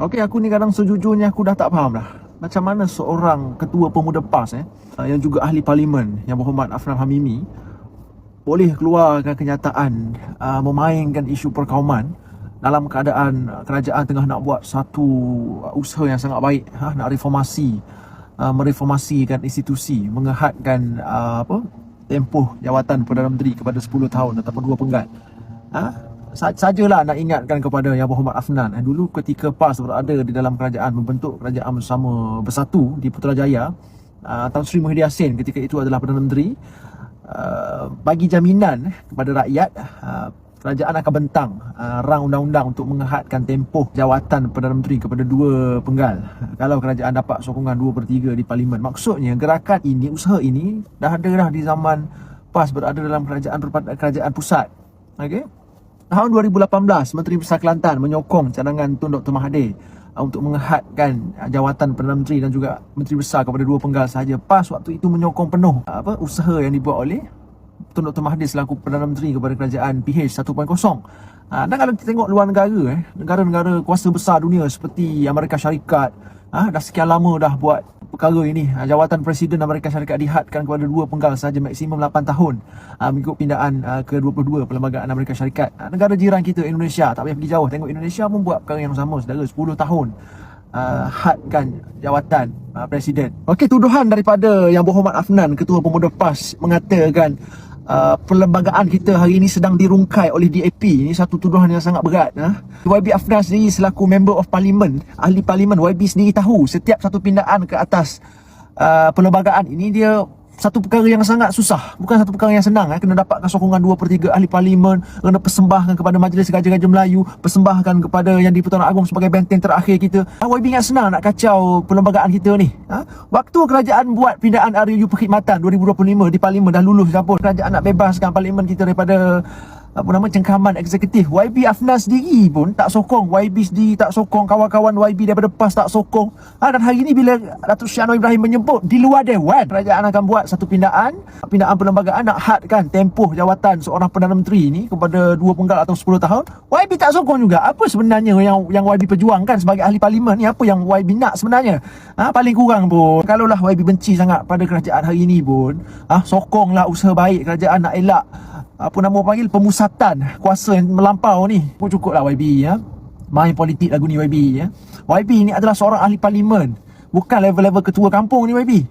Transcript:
Okey, aku ni kadang sejujurnya aku dah tak faham dah. Macam mana seorang ketua pemuda PAS eh uh, yang juga ahli parlimen yang berhormat Afnan Hamimi boleh keluarkan kenyataan uh, memainkan isu perkauman dalam keadaan uh, kerajaan tengah nak buat satu uh, usaha yang sangat baik ha, nak reformasi uh, mereformasikan institusi mengehadkan uh, apa tempoh jawatan Perdana Menteri kepada 10 tahun ataupun dua penggal ha? Sa- sajalah nak ingatkan kepada Yang Berhormat Afnan eh, Dulu ketika PAS berada di dalam kerajaan Membentuk kerajaan bersama bersatu di Putrajaya uh, Tan Sri Muhyiddin Yassin ketika itu adalah Perdana Menteri uh, Bagi jaminan eh, kepada rakyat uh, Kerajaan akan bentang uh, rang undang-undang untuk mengehadkan tempoh jawatan Perdana Menteri kepada dua penggal. Kalau kerajaan dapat sokongan 2 per 3 di Parlimen. Maksudnya gerakan ini, usaha ini dah ada dah di zaman PAS berada dalam kerajaan kerajaan pusat. Okey Tahun 2018, Menteri Besar Kelantan menyokong cadangan Tun Dr. Mahathir uh, untuk mengehadkan uh, jawatan Perdana Menteri dan juga Menteri Besar kepada dua penggal sahaja. PAS waktu itu menyokong penuh uh, apa usaha yang dibuat oleh Tun Dr. Mahathir selaku Perdana Menteri kepada kerajaan PH 1.0. Uh, dan kalau kita tengok luar negara, eh, negara-negara kuasa besar dunia seperti Amerika Syarikat, uh, dah sekian lama dah buat perkara ini. Uh, jawatan Presiden Amerika Syarikat dihadkan kepada dua penggal sahaja maksimum 8 tahun uh, mengikut pindaan uh, ke-22 Perlembagaan Amerika Syarikat. Uh, negara jiran kita Indonesia tak payah pergi jauh. Tengok Indonesia pun buat perkara yang sama saudara. 10 tahun uh, hadkan jawatan uh, Presiden. Okey tuduhan daripada Yang Berhormat Afnan Ketua Pemuda PAS mengatakan Uh, perlembagaan kita hari ini sedang dirungkai oleh DAP Ini satu tuduhan yang sangat berat ha? YB Afnan sendiri selaku Member of Parliament Ahli Parlimen YB sendiri tahu Setiap satu pindaan ke atas uh, Perlembagaan ini dia satu perkara yang sangat susah Bukan satu perkara yang senang eh. Kena dapatkan sokongan 2 per 3 ahli parlimen Kena persembahkan kepada Majlis Raja-Raja Melayu Persembahkan kepada Yang di-Pertuan Agong sebagai benteng terakhir kita YB ingat senang nak kacau perlembagaan kita ni ha? Waktu kerajaan buat pindaan RUU Perkhidmatan 2025 di parlimen dah lulus dah pun Kerajaan nak bebaskan parlimen kita daripada apa nama cengkaman eksekutif. YB Afnan sendiri pun tak sokong. YB sendiri tak sokong. Kawan-kawan YB daripada PAS tak sokong. Ha, dan hari ini bila Datuk Anwar Ibrahim menyebut di luar Dewan kerajaan akan buat satu pindaan. Pindaan perlembagaan nak hadkan tempoh jawatan seorang Perdana Menteri ini kepada dua penggal atau 10 tahun. YB tak sokong juga. Apa sebenarnya yang yang YB perjuangkan sebagai ahli parlimen ni? Apa yang YB nak sebenarnya? Ha, paling kurang pun kalaulah YB benci sangat pada kerajaan hari ini pun ha, sokonglah usaha baik. Kerajaan nak elak apa nama orang panggil pemusatan kuasa yang melampau ni pun cukup lah YB ya. Main politik lagu ni YB ya. YB ni adalah seorang ahli parlimen. Bukan level-level ketua kampung ni YB.